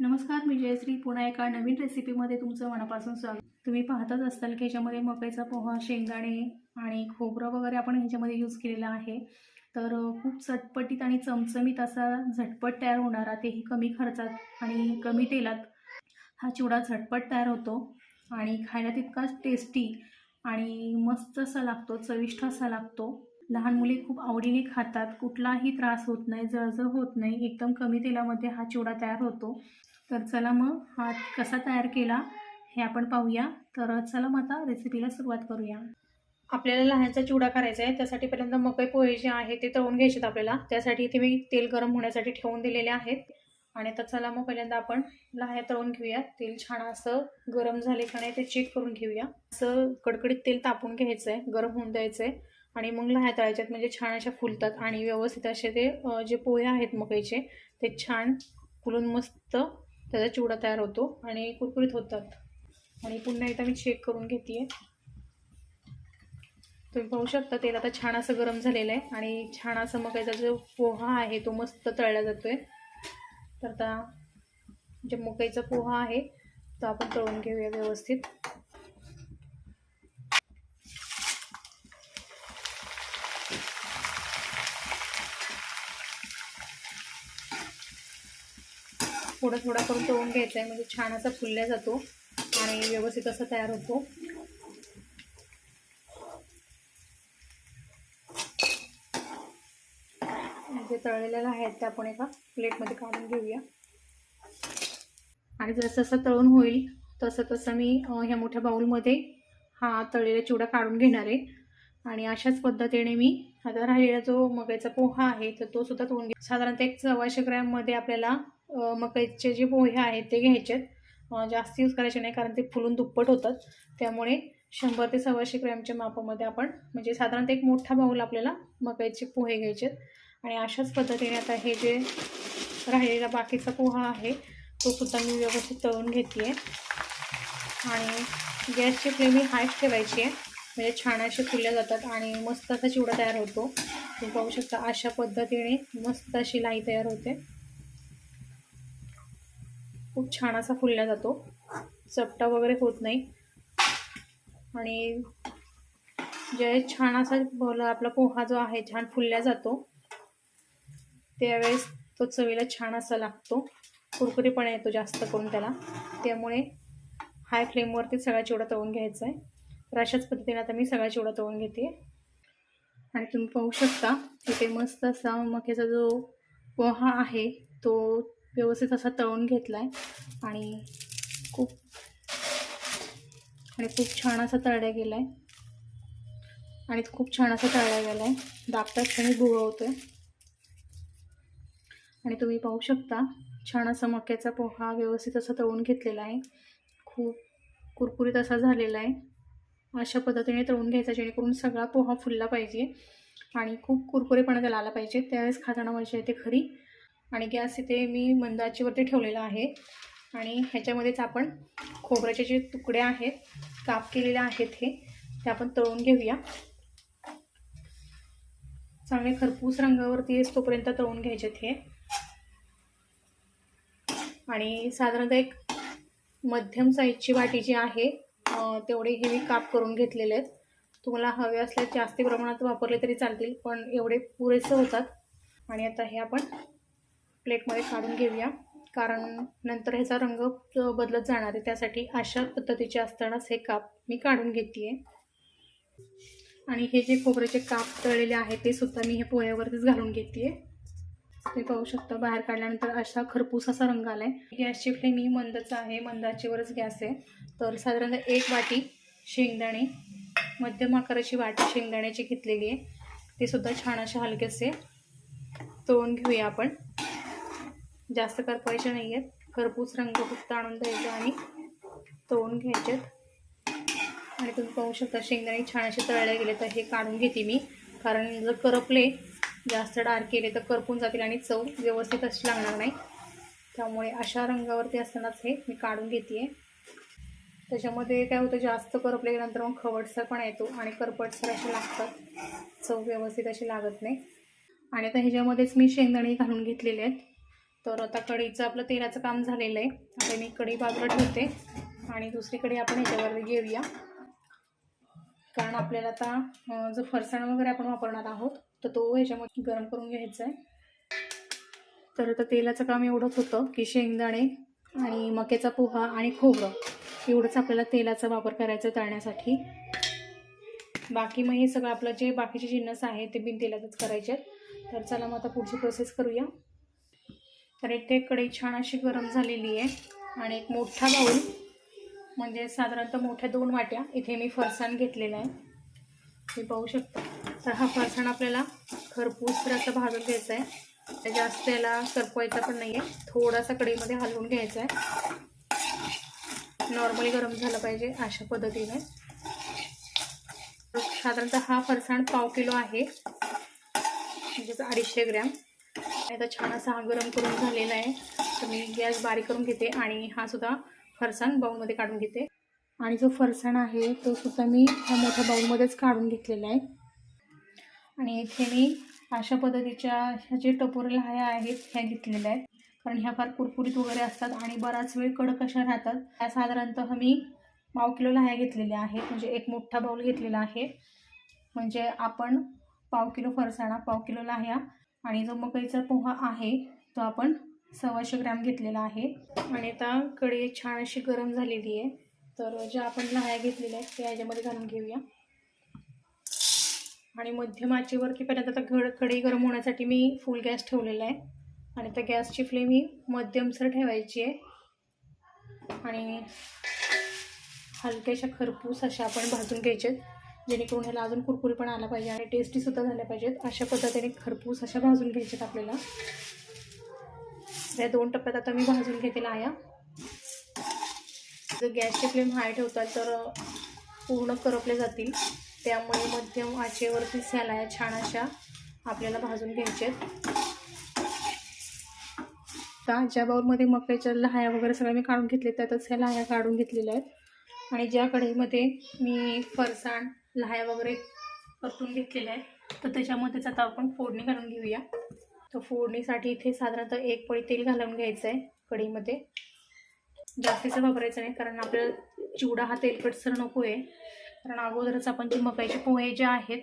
नमस्कार मी जयश्री. पुन्हा एका नवीन रेसिपीमध्ये तुमचं मनापासून स्वागत. तुम्ही पाहतच असाल की ह्याच्यामध्ये मकईचा पोहा शेंगदाणे आणि खोबरं वगैरे आपण ह्याच्यामध्ये यूज केलेला आहे. तर खूप चटपटीत आणि चमचमीत असा झटपट तयार होणारा तेही कमी खर्चात आणि कमी तेलात. हा चिवडा झटपट तयार होतो आणि खायला तितकाच टेस्टी आणि मस्त असा लागतो चविष्ट असा लागतो. लहान मुले खूप आवडीने खातात. कुठलाही त्रास होत नाही जळजळ होत नाही. एकदम कमी तेलामध्ये हा चिवडा तयार होतो. तर चला मग हा कसा तयार केला हे आपण पाहूया. तर चला मग आता रेसिपीला सुरुवात करूया. आपल्याला लहानचा चिवडा करायचा आहे. त्यासाठी पहिल्यांदा मकई पोहे जे आहे ते तळून घ्यायचे आपल्याला. त्यासाठी इथे मी तेल गरम होण्यासाठी ठेवून दिलेले आहेत. आणि आता चला मग पहिल्यांदा आपण लाह्या तळून घेऊया तेल छान असं गरम झाले का नाही ते चेक करून घेऊया. असं कडकडीत तेल तापून घ्यायचं आहे गरम होऊन द्यायचं आहे आणि मग लाह्या तळायच्यात म्हणजे छान अशा फुलतात आणि व्यवस्थित असे ते जे पोहे आहेत मकईचे ते छान फुलून मस्त त्याचा चिवडा तयार होतो आणि कुरकुरीत होतात. आणि पुन्हा एकदा मी चेक करून घेते आहे तुम्ही पाहू शकता तेल आता छान असं गरम झालेलं आहे आणि छान असं मकाईचा जो पोहा आहे तो मस्त तळला जातो आहे तर आता जे मकाईचा पोहा आहे तो आपण तळून घेऊया व्यवस्थित. थोडा थोडा करून तळून घ्यायचा आहे म्हणजे छान असा फुलल्या जातो आणि व्यवस्थित असा तयार होतो. जे तळलेलं आहेत ते आपण एका प्लेटमध्ये काढून घेऊया. आणि जसं जसं तळून होईल तसं तसं मी ह्या मोठ्या बाऊलमध्ये हा तळलेला चिवडा काढून घेणार आहे. आणि अशाच पद्धतीने मी आता राहिलेला जो मगाचा पोहा आहे तर तो सुद्धा तळून घे साधारणतः एक सव्वाशे ग्रॅममध्ये आपल्याला मकईचे जे पोहे आहेत ते घ्यायचेत. आहेत जास्त यूज करायचे नाही कारण ते फुलून दुप्पट होतात. त्यामुळे शंभर ते सव्वाशे ग्रॅमच्या मापामध्ये आपण म्हणजे साधारणतः एक मोठा बाऊल आपल्याला मकईचे पोहे घ्यायचेत. आणि अशाच पद्धतीने आता हे जे राहिलेला बाकीचा पोहा आहे तो सुद्धा मी व्यवस्थित तळून घेते आहे आणि गॅसची फ्लेम ही हाय ठेवायची आहे म्हणजे छान असे फुलल्या जातात आणि मस्त असा चिवडा तयार होतो. तुम्ही पाहू शकता अशा पद्धतीने मस्त अशी लाई तयार होते. खूप छान असा फुलला जातो. चपटा वगैरे होत नाही. आणि जे छान असा भोला आपला पोहा जो आहे छान फुलला जातो. त्यावेळेस तो चवीला छान असा लागतो. कुरकुरीपणा येतो जास्त करून त्याला. त्यामुळे हाय फ्लेमवरती सगळा चिवडा तळून घ्यायचा आहे. तर अशाच पद्धतीने आता मी सगळा चिवडा तळून घेते. आणि तुम्ही पाहू शकता तिथे मस्त असा मक्याचा जो पोहा आहे तो व्यवस्थित असा तळून घेतला आहे आणि खूप आणि खूप छान असा तळल्या गेला आहे आणि खूप छान असा तळला गेला आहे दाबता क्षणी भुगवतो आहे आणि तुम्ही पाहू शकता छान असा मक्याचा पोहा व्यवस्थित असा तळून घेतलेला आहे. खूप कुरकुरीत असा झालेला आहे. अशा पद्धतीने तळून घ्यायचा जेणेकरून सगळा पोहा फुलला पाहिजे आणि खूप कुरकुरेपणा त्याला आला पाहिजे. त्यावेळेस खाताना मजा येते खरी. आणि गॅस इथे मी मंदाचीवरती ठेवलेला आहे. आणि ह्याच्यामध्येच आपण खोबऱ्याचे जे तुकडे आहेत काप केलेले आहेत हे ते आपण तळून घेऊया. चांगले खरपूस रंगावरती येस तोपर्यंत तळून घ्यायचे हे. आणि साधारणतः एक मध्यम साईजची वाटी जी आहे तेवढे हे मी काप करून घेतलेले आहेत. तुम्हाला हवे असल्यास जास्ती प्रमाणात वापरले तरी चालतील पण एवढे पुरेसे होतात. आणि आता हे आपण प्लेटमध्ये काढून घेऊया. कारण नंतर ह्याचा रंग बदलत जाणार आहे. त्यासाठी अशा पद्धतीचे असतानाच हे काप मी काढून घेते आहे आणि हे जे खोबऱ्याचे काप तळलेले आहेत ते सुद्धा मी हे पोह्यावरतीच घालून घेते आहे ते पाहू शकता बाहेर काढल्यानंतर असा खरपूस असा रंग आला आहे गॅसची फ्लेम ही मंदच आहे. मंदाचीवरच गॅस आहे. तर साधारणतः एक वाटी शेंगदाणे मध्यम आकाराची वाटी शेंगदाण्याची घेतलेली आहे. ते सुद्धा छान असे हलकेसे तळून घेऊया आपण. जास्त करपायचे नाही आहेत खरपूस रंग फक्त आणून द्यायचा आणि तळून घ्यायचे आणि तुम्ही पाहू शकता शेंगदाणे छान असे तळले गेले तर हे काढून घेते मी. कारण जर करपले जास्त डार्क केले तर करपून जातील आणि चव व्यवस्थित अशी लागणार नाही. त्यामुळे अशा रंगावरती असतानाच हे मी काढून घेते आहे त्याच्यामध्ये काय होतं जास्त करपल्यानंतर मग खवटसरपणा येतो आणि करपटसर असे लागतात. चव व्यवस्थित अशी लागत नाही. आणि आता ह्याच्यामध्येच मी शेंगदाणे घालून घेतलेले आहेत. तर आता कढीचं आपलं तेलाचं काम झालेलं आहे. आता मी कढी बाजूला ठेवते आणि दुसरी आपण ह्याच्यावर घेऊया. कारण आपल्याला आता जो फरसाण वगैरे आपण वापरणार आहोत तर तो ह्याच्यामध्ये गरम करून घ्यायचा आहे. तर आता तेलाचं काम एवढंच होतं की शेंगदाणे आणि मक्याचा पोहा आणि खोबरं एवढंच आपल्याला तेलाचा वापर करायचा तळण्यासाठी. बाकी मग हे सगळं आपलं जे बाकीचे जिन्नस आहे ते बिन तेलातच करायचे आहेत. तर चला मग आता पुढची प्रोसेस करूया. तर इथे कढई छान अशी गरम झालेली आहे. आणि एक मोठा बाऊल म्हणजे साधारणतः मोठ्या दोन वाट्या इथे मी फरसाण घेतलेला आहे. हे पाहू शकता. तर हा फरसाण आपल्याला खरपूस तर असं भाजून घ्यायचा आहे. जास्त याला सरपवायचा पण नाही आहे थोडासा कढईमध्ये हलवून घ्यायचा आहे. नॉर्मली गरम झालं पाहिजे अशा पद्धतीने. साधारणतः हा फरसाण पाव किलो आहे. म्हणजेच अडीचशे ग्रॅम. आता छान असा हा गरम करून झालेला आहे. तर मी गॅस बारीक करून घेते आणि हा सुद्धा फरसाण बाऊलमध्ये काढून घेते. आणि जो फरसाण आहे तो सुद्धा मी ह्या मोठ्या बाऊलमध्येच काढून घेतलेला आहे. आणि इथे मी अशा पद्धतीच्या ह्या जे टपोरे लाह्या आहेत ह्या घेतलेल्या आहेत. कारण ह्या फार कुरकुरीत वगैरे असतात आणि बराच वेळ कडक अशा राहतात. ह्या साधारणतः मी पाव किलो लाह्या घेतलेल्या आहेत. म्हणजे एक मोठा बाऊल घेतलेला आहे. म्हणजे आपण पाव किलो फरसाणा पाव किलो लाह्या आणि जो मकईचा पोहा आहे तो आपण सव्वाशे ग्रॅम घेतलेला आहे. आणि आता कढी छान अशी गरम झालेली आहे. तर ज्या आपण लाह्या घेतलेल्या आहेत त्या याच्यामध्ये घालून घेऊया. आणि मध्यम आचेवर आता घड कढी गरम होण्यासाठी मी फुल गॅस ठेवलेला आहे. आणि त्या गॅसची फ्लेम ही मध्यमसर ठेवायची आहे. आणि हलक्याशा खरपूस अशा आपण भाजून घ्यायचे जेणेकरून ह्याला अजून कुरकुरी पण आला पाहिजे आणि टेस्टीसुद्धा झाल्या पाहिजेत. अशा पद्धतीने खरपूस अशा भाजून घ्यायच्यात आपल्याला. या दोन टप्प्यात आता मी भाजून घेते लाया जर गॅसची फ्लेम हाय ठेवताल तर पूर्ण करपले जातील. त्यामुळे मध्यम आचेवरती ह्या छान अशा आपल्याला भाजून घ्यायच्यात. आता ज्या बाऊलमध्ये मक्याच्या लहाया वगैरे सगळ्या मी काढून घेतले त्यातच ह्या लहाया काढून घेतलेल्या आहेत. आणि ज्या कढईमध्ये मी फरसाण लाह्या वगैरे परतून घेतलेल्या आहेत. तर त्याच्यामध्येच आता आपण फोडणी घालून घेऊया. तर फोडणीसाठी इथे साधारणतः एक पळी तेल घालून घ्यायचं आहे कढईमध्ये. जास्तीचं वापरायचं नाही कारण आपल्याला चिवडा हा तेलकटसर नको आहे. कारण अगोदरच आपण जे मकाईचे पोहे जे आहेत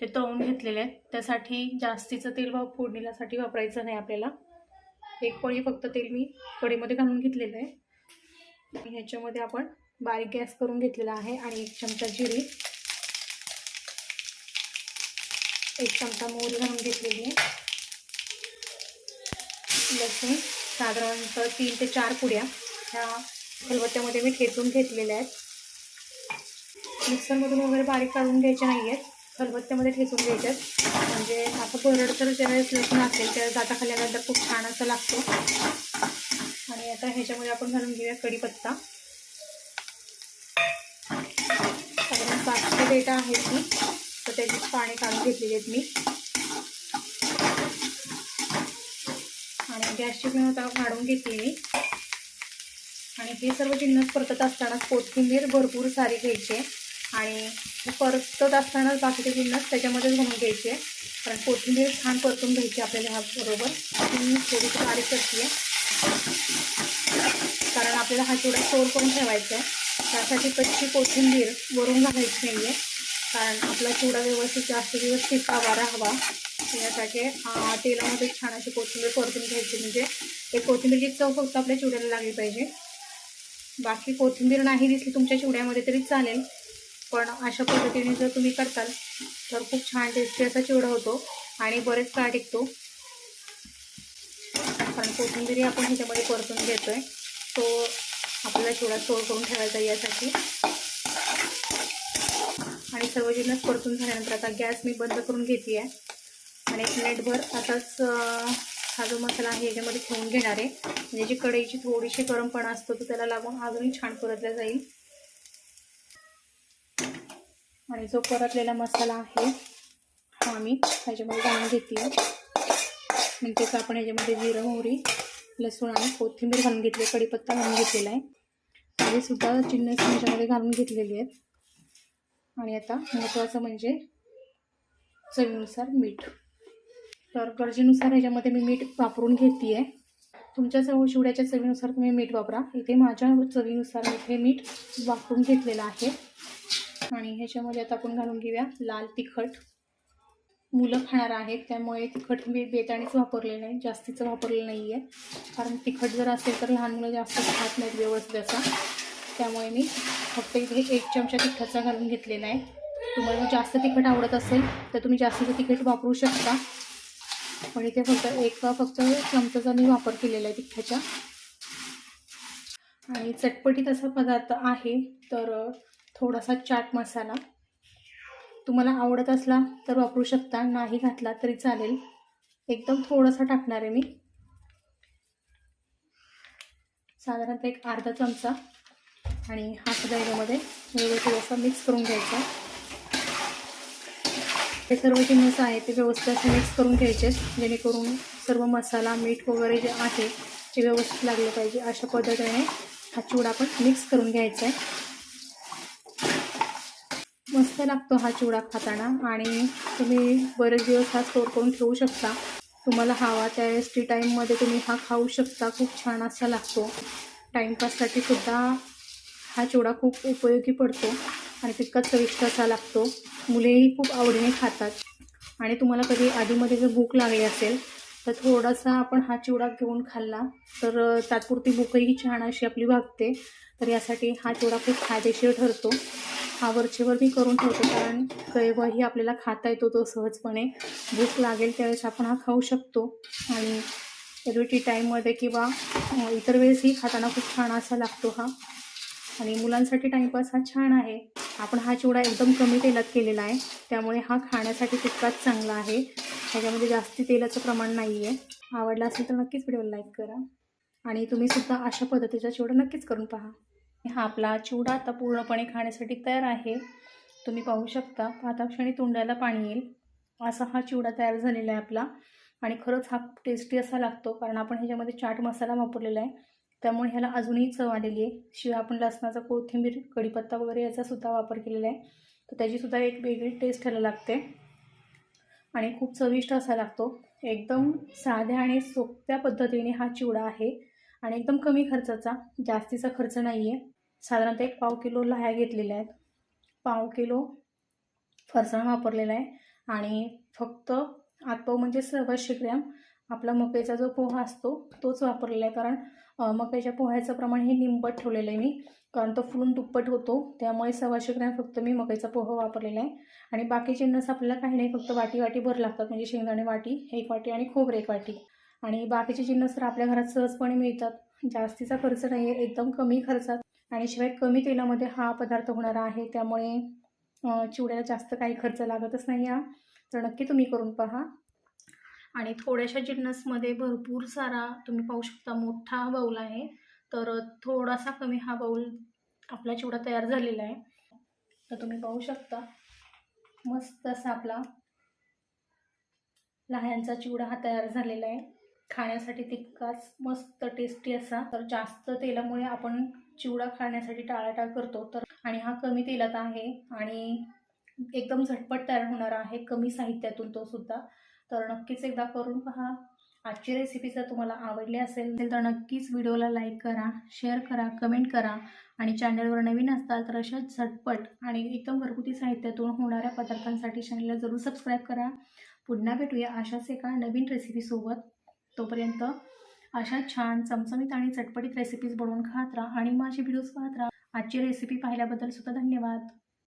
ते तळून घेतलेले आहेत. त्यासाठी जास्तीचं तेल वा फोडणीलासाठी वापरायचं नाही आपल्याला. एक पळी फक्त तेल मी कढीमध्ये घालून घेतलेलं आहे. ह्याच्यामध्ये आपण बारीक गॅस करून घेतलेला आहे आणि एक चमचा जिरी. एक चमचा मोहरी घालून घेतलेली आहे. लसूण साधारणतः तीन ते चार पुड्या ह्या खलबत्त्यामध्ये मी ठेचून घेतलेल्या आहेत. मिक्सरमधून वगैरे बारीक काढून घ्यायचे नाही आहेत खलबत्त्यामध्ये ठेचून घ्यायच्यात म्हणजे आता कोरड तर ज्यावेळेस लसूण असेल त्यावेळेस आता खाल्ल्यानंतर खूप छान असं लागतो. आणि आता ह्याच्यामध्ये आपण घालून घेऊया कढीपत्ता. साधारण पाचशे डेटा आहे ती. तर त्याची पाणी काढून घेतलेली आहेत मी. आणि गॅसची पण आता काढून घेतली मी आणि हे सर्व जिन्नस परतत असताना कोथिंबीर भरपूर सारी घ्यायची आहे. आणि परतत असतानाच बाकीचे जिन्नस त्याच्यामध्येच घालून घ्यायचे कारण कोथिंबीर छान परतून घ्यायची आपल्याला ह्या बरोबर थोडीशी बारीक करते. कारण आपल्याला हा चिवडा स्टोर करून ठेवायचा आहे. त्यासाठी कच्ची कोथिंबीर वरून घालायची नाही आहे कारण आपला चिवडा व्यवस्थित जास्त दिवस टिकावा राहावा. यासाठी तेलामध्ये छान अशी कोथिंबीर परतून घ्यायची. म्हणजे एक कोथिंबीरची चव फक्त आपल्या चिवड्याला लागली पाहिजे. बाकी कोथिंबीर नाही दिसली तुमच्या चिवड्यामध्ये तरी चालेल. पण अशा पद्धतीने जर तुम्ही करताल तर खूप छान टेस्टी असा चिवडा होतो आणि बरेच काळ टिकतो. कारण कोथिंबीर आपण ह्याच्यामध्ये परतून घेतो आहे तो आपल्याला थोडा सोड करून ठेवायचा यासाठी. आणि सर्व परतून झाल्यानंतर आता गॅस मी बंद करून घेते आहे. आणि एक मिनिटभर असाच हा जो मसाला आहे याच्यामध्ये ठेवून घेणार आहे. म्हणजे जी कढईची थोडीशी गरमपणा असतो तो त्याला लागून अजूनही छान परतला जाईल. आणि जो परतलेला मसाला आहे हा मी ह्याच्यामध्ये घालून घेते म्हणजेच आपण ह्याच्यामध्ये जिरं मोहरी लसूण आणि कोथिंबीर घालून घेतली आहे कढीपत्ता घालून घेतलेला आहे. हे सुद्धा चिन्नस ह्याच्यामध्ये घालून घेतलेली आहेत. आणि आता महत्त्वाचं म्हणजे चवीनुसार मीठ. तर गरजेनुसार ह्याच्यामध्ये मी मीठ वापरून घेते आहे तुमच्या चव शिवड्याच्या चवीनुसार तुम्ही मीठ वापरा. इथे माझ्या चवीनुसार इथे मीठ वापरून घेतलेलं आहे. आणि ह्याच्यामध्ये आता आपण घालून घेऊया लाल तिखट. मुलं खाणार आहेत त्यामुळे तिखट मी बेताणीच वापरलेलं आहे जास्तीचं वापरलेलं नाही आहे कारण तिखट जर असेल तर लहान मुलं जास्त खात नाहीत व्यवस्थित असा. त्यामुळे मी फक्त इथे एक चमचा तिखटाचा घालून घेतलेला आहे. तुम्हाला जास्त तिखट आवडत असेल तर तुम्ही जास्तीचं तिखट वापरू शकता. पण इथे फक्त एक फक्त चमचाचा मी वापर केलेला आहे तिखटाच्या आणि चटपटीत असा पदार्थ आहे तर थोडासा चाट मसाला. तुम्हाला आवडत असला तर वापरू शकता नाही घातला तरी चालेल. एकदम थोडासा टाकणार आहे मी. साधारणतः एक अर्धा चमचा आणि हा सुद्धा याच्यामध्ये व्यवस्थित असं मिक्स करून घ्यायचा. हे सर्व जे मस आहे ते व्यवस्थित असं मिक्स करून घ्यायचे जेणेकरून सर्व मसाला मीठ वगैरे जे आहे ते व्यवस्थित लागलं पाहिजे. अशा पद्धतीने हा चिवडा आपण मिक्स करून घ्यायचा आहे. मस्त लागतो हा चिवडा खाताना आणि तुम्ही बरेच दिवस हा स्टोर करून ठेवू शकता. तुम्हाला हवा त्या टी टाईममध्ये तुम्ही हा खाऊ शकता. खूप छान असा लागतो. टाईमपाससाठी सुद्धा हा चिवडा खूप उपयोगी पडतो आणि तितकाच चविष्ट असा लागतो. मुलेही खूप आवडीने खातात. आणि तुम्हाला कधी आधीमध्ये जर भूक लागली असेल तर थोडासा आपण हा चिवडा घेऊन खाल्ला तर तात्पुरती भूकही छान अशी आपली भागते. तर यासाठी हा चिवडा खूप फायदेशीर ठरतो. हा वरचेवर मी करून ठेवतो कारण केव्हाही आपल्याला खाता येतो तो सहजपणे. भूक लागेल त्यावेळेस आपण हा खाऊ शकतो. आणि एरवी टाईममध्ये किंवा इतर वेळेसही खाताना खूप छान असा लागतो हा. आणि मुलांसाठी टाईमपास हा छान आहे. आपण हा चिवडा एकदम कमी तेलात केलेला आहे. त्यामुळे हा खाण्यासाठी तितकाच चांगला आहे. ह्याच्यामध्ये जास्ती तेलाचं प्रमाण नाही आहे आवडला असेल तर नक्कीच व्हिडिओ लाईक करा. आणि तुम्ही सुद्धा अशा पद्धतीचा चिवडा नक्कीच करून पहा. हा आपला चिवडा आता पूर्णपणे खाण्यासाठी तयार आहे. तुम्ही पाहू शकता पाहता क्षणी तोंडाला पाणी येईल. असा हा चिवडा तयार झालेला आहे आपला. आणि खरंच हा खूप टेस्टी असा लागतो कारण आपण ह्याच्यामध्ये चाट मसाला वापरलेला आहे. त्यामुळे ह्याला अजूनही चव आलेली आहे. शिवाय आपण लसणाचा कोथिंबीर कढीपत्ता वगैरे याचा सुद्धा वापर केलेला आहे. तर त्याचीसुद्धा एक वेगळी टेस्ट ह्याला लागते. आणि खूप चविष्ट असा लागतो. एकदम साध्या आणि सोप्या पद्धतीने हा चिवडा आहे. आणि एकदम कमी खर्चाचा जास्तीचा खर्च नाही आहे साधारणतः एक पाव किलो लाह्या घेतलेल्या आहेत. पाव किलो फरसाण वापरलेला आहे. आणि फक्त आतपाव म्हणजे सव्वाशे ग्रॅम आपला मकईचा जो पोहा असतो तोच वापरलेला आहे. कारण मकईच्या पोह्याचं प्रमाण हे निंबट ठेवलेलं आहे मी. कारण तो फुलून दुप्पट होतो त्यामुळे सव्वाशे ग्रॅम फक्त मी मकईचा पोहा वापरलेला आहे. आणि बाकी नस आपल्याला काही नाही फक्त वाटी वाटी भर लागतात. म्हणजे शेंगदाणे वाटी एक वाटी आणि खोबरे एक वाटी. आणि बाकीचे जिन्नस तर आपल्या घरात सहजपणे मिळतात. जास्तीचा खर्च नाही आहे एकदम कमी खर्चात. आणि शिवाय कमी तेलामध्ये हा पदार्थ होणार आहे. त्यामुळे चिवड्याला जास्त काही खर्च लागतच नाही हा. तर नक्की तुम्ही करून पहा. आणि थोड्याशा जिन्नसमध्ये भरपूर सारा तुम्ही पाहू शकता मोठा बाऊल आहे. तर थोडासा कमी हा बाऊल आपला चिवडा तयार झालेला आहे. तर तुम्ही पाहू शकता मस्त असा आपला लहानचा चिवडा हा तयार झालेला आहे. खाण्यासाठी तितकाच मस्त टेस्टी असा. तर जास्त तेलामुळे आपण चिवडा खाण्यासाठी टाळाटाळ करतो. तर आणि हा कमी तेलात आहे आणि एकदम झटपट तयार होणारा आहे कमी साहित्यातून तो सुद्धा. तर नक्कीच एकदा करून पहा. आजची रेसिपी जर तुम्हाला आवडली असेल तर नक्कीच व्हिडिओला लाईक करा शेअर करा कमेंट करा आणि चॅनलवर नवीन असताल तर अशाच झटपट आणि एकदम घरगुती साहित्यातून होणाऱ्या पदार्थांसाठी चॅनलला जरूर सबस्क्राईब करा. पुन्हा भेटूया अशाच एका नवीन रेसिपीसोबत तोपर्यंत अशा छान चमचमीत आणि चटपटीत रेसिपीज बनवून खात राहा आणि माझे व्हिडिओज पाहत राहा. आजची रेसिपी पाहिल्याबद्दल सुद्धा धन्यवाद.